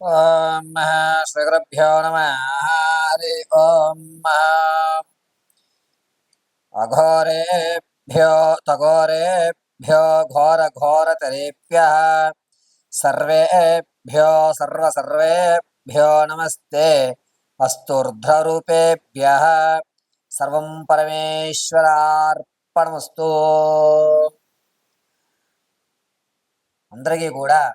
ఓం శ్రీగురుభ్యో నమ హరి ఓం అఘోరేభ్యో తఘోరేభ్యో ఘోర ఘోరతరేభ్య సర్వేభ్యో సర్వ సర్వేభ్యో నమస్తే వస్తుర్ధ్రరూపేభ్య సర్వం పరమేశ్వరార్పణమస్తు అందరికీ కూడా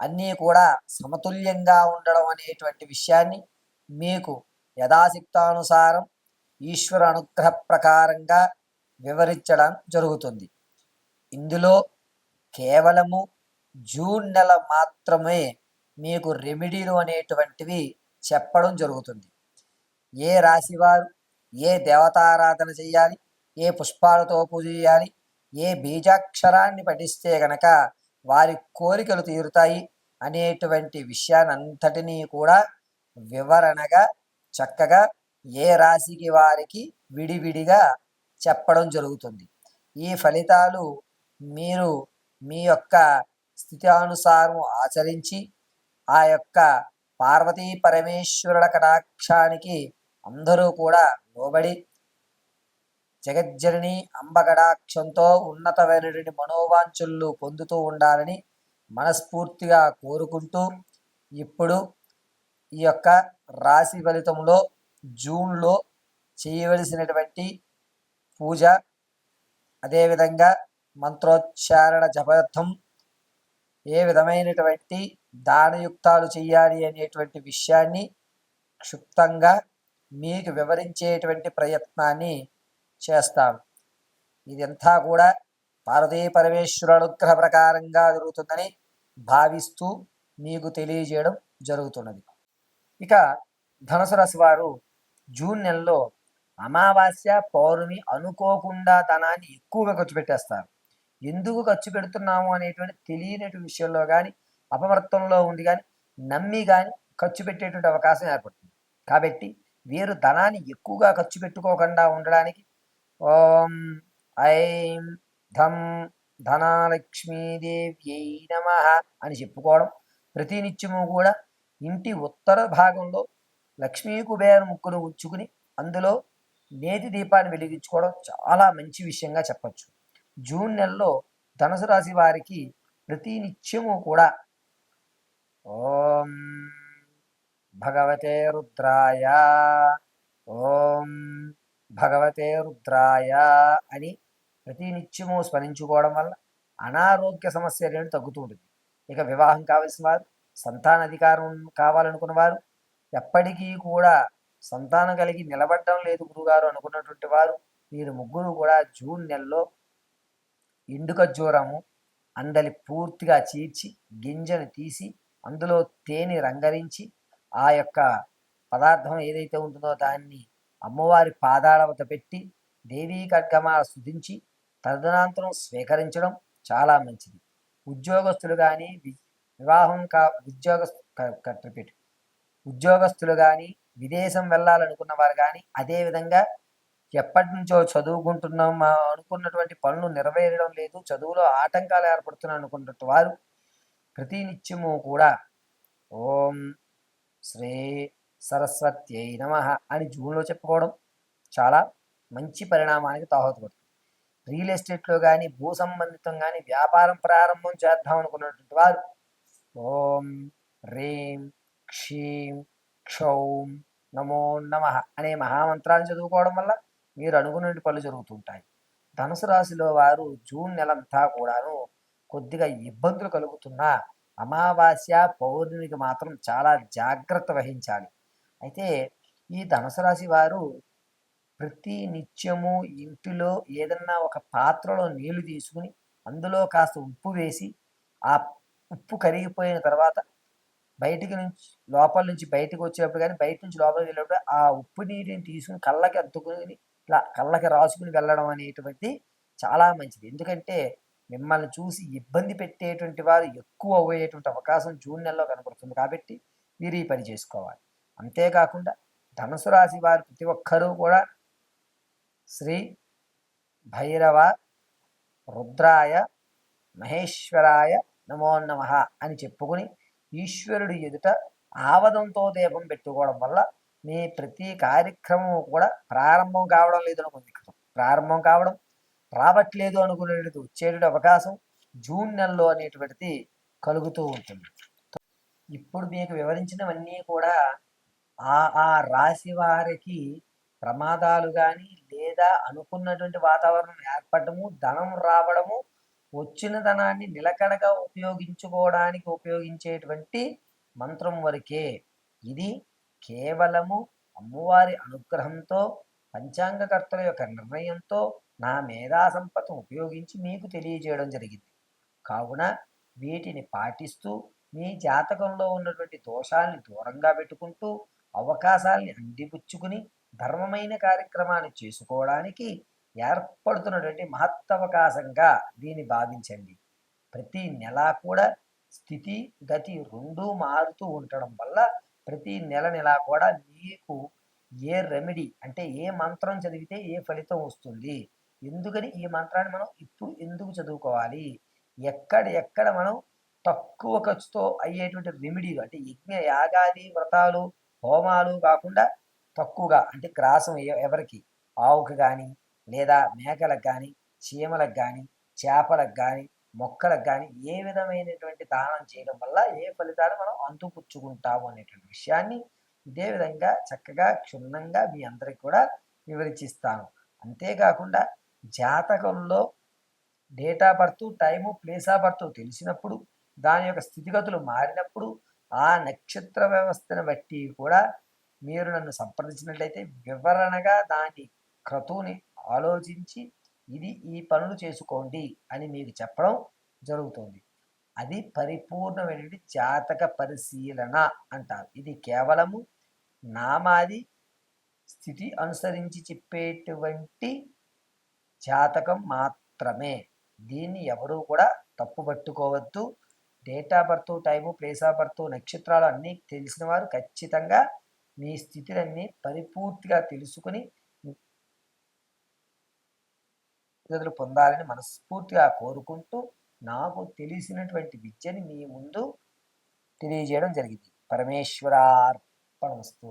అన్నీ కూడా సమతుల్యంగా ఉండడం అనేటువంటి విషయాన్ని మీకు యథాశక్తానుసారం ఈశ్వర అనుగ్రహ ప్రకారంగా వివరించడం జరుగుతుంది. ఇందులో కేవలము జూన్ నెల మాత్రమే మీకు రెమెడీలు అనేటువంటివి చెప్పడం జరుగుతుంది. ఏ రాశివారు ఏ దేవతారాధన చేయాలి ఏ పుష్పాలతో పూజ చేయాలి ఏ బీజాక్షరాన్ని పఠిస్తే గనక వారి కోరికలు తీరుతాయి అనేటువంటి విషయాన్ని కూడా వివరణగా చక్కగా ఏ రాశికి వారికి విడివిడిగా చెప్పడం జరుగుతుంది. ఈ ఫలితాలు మీరు మీ యొక్క స్థితానుసారం ఆచరించి ఆ యొక్క పార్వతీ పరమేశ్వరుల కటాక్షానికి అందరూ కూడా లోబడి జగజ్జనని అంబగడాక్షంతో ఉన్నతమైనటువంటి మనోవాంఛలు పొందుతూ ఉండాలని మనస్ఫూర్తిగా కోరుకుంటూ ఇప్పుడు ఈ యొక్క రాశి ఫలితంలో జూన్లో చేయవలసినటువంటి పూజ అదేవిధంగా మంత్రోచ్చారణ జపార్థం ఏ విధమైనటువంటి దానయుక్తాలు చేయాలి అనేటువంటి విషయాన్ని క్షుప్తంగా మీకు వివరించేటువంటి ప్రయత్నాన్ని చేస్తాం ఇదంతా కూడా పార్వతీ పరమేశ్వర అనుగ్రహ ప్రకారంగా జరుగుతుందని భావిస్తూ మీకు తెలియజేయడం జరుగుతున్నది. ఇక ధనుసు రాశి వారు జూన్ నెలలో అమావాస్య పౌర్ణమి అనుకోకుండా ధనాన్ని ఎక్కువగా ఖర్చు పెట్టేస్తారు. ఎందుకు ఖర్చు పెడుతున్నాము అనేటువంటి తెలియనటువంటి విషయంలో కానీ అపవర్తంలో ఉండి కానీ నమ్మి కానీ ఖర్చు పెట్టేటువంటి అవకాశం ఏర్పడుతుంది. కాబట్టి వీరు ధనాన్ని ఎక్కువగా ఖర్చు పెట్టుకోకుండా ఉండడానికి ఓం ఐం ధం ధనాలక్ష్మీదేవ్యై నమ అని చెప్పుకోవడం ప్రతినిత్యము కూడా ఇంటి ఉత్తర భాగంలో లక్ష్మీ కుబేర ముక్కును ఉంచుకుని అందులో నేతి దీపాన్ని వెలిగించుకోవడం చాలా మంచి విషయంగా చెప్పచ్చు. జూన్ నెలలో ధనుసు రాశి వారికి ప్రతి నిత్యము కూడా ఓం భగవతే రుద్రాయ ఓం భగవతే రుద్రాయ అని ప్రతినిత్యము స్మరించుకోవడం వల్ల అనారోగ్య సమస్య అనేది తగ్గుతూ ఉంటుంది ఇక వివాహం కావలసిన వారు సంతాన అధికారం కావాలనుకున్న వారు ఎప్పటికీ కూడా సంతానం కలిగి నిలబడడం లేదు గురుగారు అనుకున్నటువంటి వారు వీరు ముగ్గురు కూడా జూన్ నెలలో ఎండు ఖర్జూరము అందలి పూర్తిగా చీర్చి గింజను తీసి అందులో తేనె రంగరించి ఆ యొక్క పదార్థం ఏదైతే ఉంటుందో దాన్ని అమ్మవారి పాదాల వద్ద పెట్టి దేవీ ఖడ్గమాల స్థుతించి తదనంతరం స్వీకరించడం చాలా మంచిది. ఉద్యోగస్తులు కానీ వివాహం కా ఉద్యోగ రిపీట్ ఉద్యోగస్తులు కానీ విదేశం వెళ్ళాలనుకున్న వారు కానీ అదేవిధంగా ఎప్పటి నుంచో చదువుకుంటున్నాం అనుకున్నటువంటి పనులు నెరవేరడం లేదు చదువులో ఆటంకాలు ఏర్పడుతున్నాయి అనుకున్నట్టు వారు ప్రతినిత్యము కూడా ఓం శ్రీ సరస్వత్యై నమ అని జూన్లో చెప్పుకోవడం చాలా మంచి పరిణామానికి దోహదపడుతుంది రియల్ ఎస్టేట్లో కానీ భూ సంబంధితం కానీ వ్యాపారం ప్రారంభం చేద్దాం అనుకున్నటువంటి వారు ఓం రీం క్షీం క్షౌం నమో నమ అనే మహామంత్రాన్ని చదువుకోవడం వల్ల మీరు అనుకున్నటువంటి పనులు జరుగుతుంటాయి ధనుసు రాశిలో వారు జూన్ నెలంతా కూడాను కొద్దిగా ఇబ్బందులు కలుగుతున్నా అమావాస్య పౌర్ణమికి మాత్రం చాలా జాగ్రత్త వహించాలి. అయితే ఈ ధనుసు రాశి వారు ప్రతి నిత్యము ఇంటిలో ఏదన్నా ఒక పాత్రలో నీళ్ళు తీసుకుని అందులో కాస్త ఉప్పు వేసి ఆ ఉప్పు కరిగిపోయిన తర్వాత బయటికి నుంచి లోపల నుంచి బయటకు వచ్చేటప్పుడు కానీ బయట నుంచి లోపలికి వెళ్ళేటప్పుడు ఆ ఉప్పు నీటిని తీసుకుని కళ్ళకి అద్దుకుని ఇట్లా కళ్ళకి రాసుకుని వెళ్ళడం అనేటువంటిది చాలా మంచిది. ఎందుకంటే మిమ్మల్ని చూసి ఇబ్బంది పెట్టేటువంటి వారు ఎక్కువ అయ్యేటువంటి అవకాశం జూన్ నెలలో కనబడుతుంది కాబట్టి మీరు ఈ పని చేసుకోవాలి. అంతేకాకుండా ధనుసు రాశి వారు ప్రతి ఒక్కరూ కూడా శ్రీ భైరవ రుద్రాయ మహేశ్వరాయ నమో నమ అని చెప్పుకుని ఈశ్వరుడి ఎదుట ఆవదంతో దీపం పెట్టుకోవడం వల్ల మీ ప్రతి కార్యక్రమం కూడా ప్రారంభం కావడం లేదు అనుకుంది. ప్రారంభం కావడం రావట్లేదు అనుకునేది వచ్చేటువంటి అవకాశం జూన్ నెలలో అనేటువంటిది కలుగుతూ ఉంటుంది. ఇప్పుడు మీకు వివరించినవన్నీ కూడా ఆ ఆ రాశి వారికి ప్రమాదాలు కానీ లేదా అనుకున్నటువంటి వాతావరణం ఏర్పడము ధనం రావడము వచ్చిన ధనాన్ని నిలకడగా ఉపయోగించుకోవడానికి ఉపయోగించేటువంటి మంత్రం వరకే. ఇది కేవలము అమ్మవారి అనుగ్రహంతో పంచాంగకర్తల యొక్క నిర్ణయంతో నా మేధా సంపత్ను ఉపయోగించి మీకు తెలియజేయడం జరిగింది. కావున వీటిని పాటిస్తూ మీ జాతకంలో ఉన్నటువంటి దోషాల్ని దూరంగా పెట్టుకుంటూ అవకాశాల్ని అందిపుచ్చుకుని ధర్మమైన కార్యక్రమాన్ని చేసుకోవడానికి ఏర్పడుతున్నటువంటి మహత్తవకాశంగా దీన్ని భావించండి. ప్రతి నెల కూడా స్థితి గతి రెండూ మారుతూ ఉండడం వల్ల ప్రతి నెల నెల కూడా మీకు ఏ రెమెడీ అంటే ఏ మంత్రం చదివితే ఏ ఫలితం వస్తుంది? ఎందుకని ఈ మంత్రాన్ని మనం ఇప్పుడు ఎందుకు చదువుకోవాలి? ఎక్కడ ఎక్కడ మనం తక్కువ ఖర్చుతో అయ్యేటువంటి రెమెడీలు అంటే యజ్ఞ యాగాది వ్రతాలు హోమాలు కాకుండా తక్కువగా అంటే క్రాసం ఎవరికి? ఆవుకి కానీ లేదా మేకలకు కానీ చీమలకు కానీ చేపలకు కానీ మొక్కలకు కానీ ఏ విధమైనటువంటి దానం చేయడం వల్ల ఏ ఫలితాలు మనం అంతుపుచ్చుకుంటాము అనేటువంటి విషయాన్ని ఇదే విధంగా చక్కగా క్షుణ్ణంగా మీ అందరికి కూడా వివరించిస్తాను. అంతేకాకుండా జాతకంలో date of birth time place of birth తెలిసినప్పుడు దాని యొక్క స్థితిగతులు మారినప్పుడు ఆ నక్షత్ర వ్యవస్థను బట్టి కూడా మీరు నన్ను సంప్రదించినట్లయితే వివరణగా దాని క్రతువుని ఆలోచించి ఇది ఈ పనులు చేసుకోండి అని మీకు చెప్పడం జరుగుతుంది. అది పరిపూర్ణమైన జాతక పరిశీలన అంటారు. ఇది కేవలము నామాది స్థితి అనుసరించి చెప్పేటువంటి జాతకం మాత్రమే. దీన్ని ఎవరూ కూడా తప్పు పట్టుకోవద్దు date of birth time place of birth నక్షత్రాలు అన్నీ తెలిసిన వారు ఖచ్చితంగా మీ స్థితిలన్నీ పరిపూర్తిగా తెలుసుకుని గదులు పొందాలని మనస్ఫూర్తిగా కోరుకుంటూ నాకు తెలిసినటువంటి విద్యని మీ ముందు తెలియజేయడం జరిగింది. పరమేశ్వరార్పణమస్తు